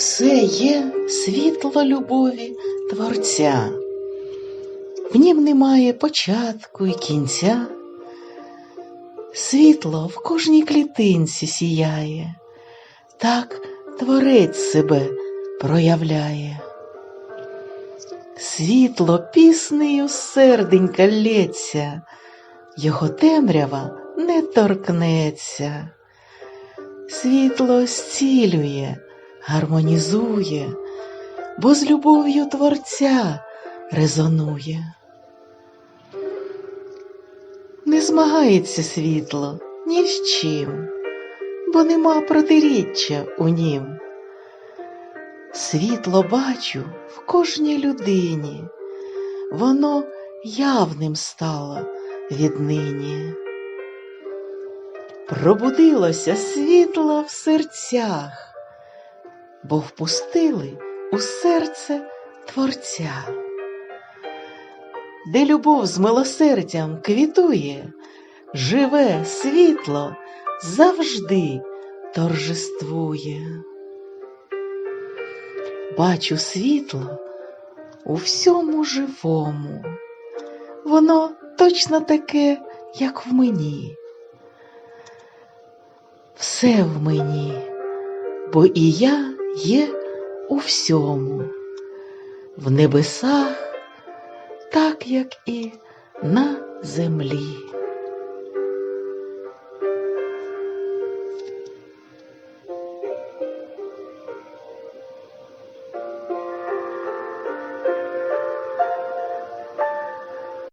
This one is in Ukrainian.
Це є світло любові Творця. В нім немає початку і кінця. Світло в кожній клітинці сіяє, так творець себе проявляє. Світло піснею серденька лється, його темрява не торкнеться. Світло зцілює, гармонізує, бо з любов'ю Творця резонує. Не змагається світло ні з чим, бо нема протиріччя у нім. Світло бачу в кожній людині, воно явним стало віднині. Пробудилося світло в серцях, бо впустили у серце Творця, де любов з милосердям квітує, живе світло завжди торжествує. Бачу світло у всьому живому, воно точно таке, як в мені. Все в мені, бо і я є у всьому, в небесах, так як і на землі.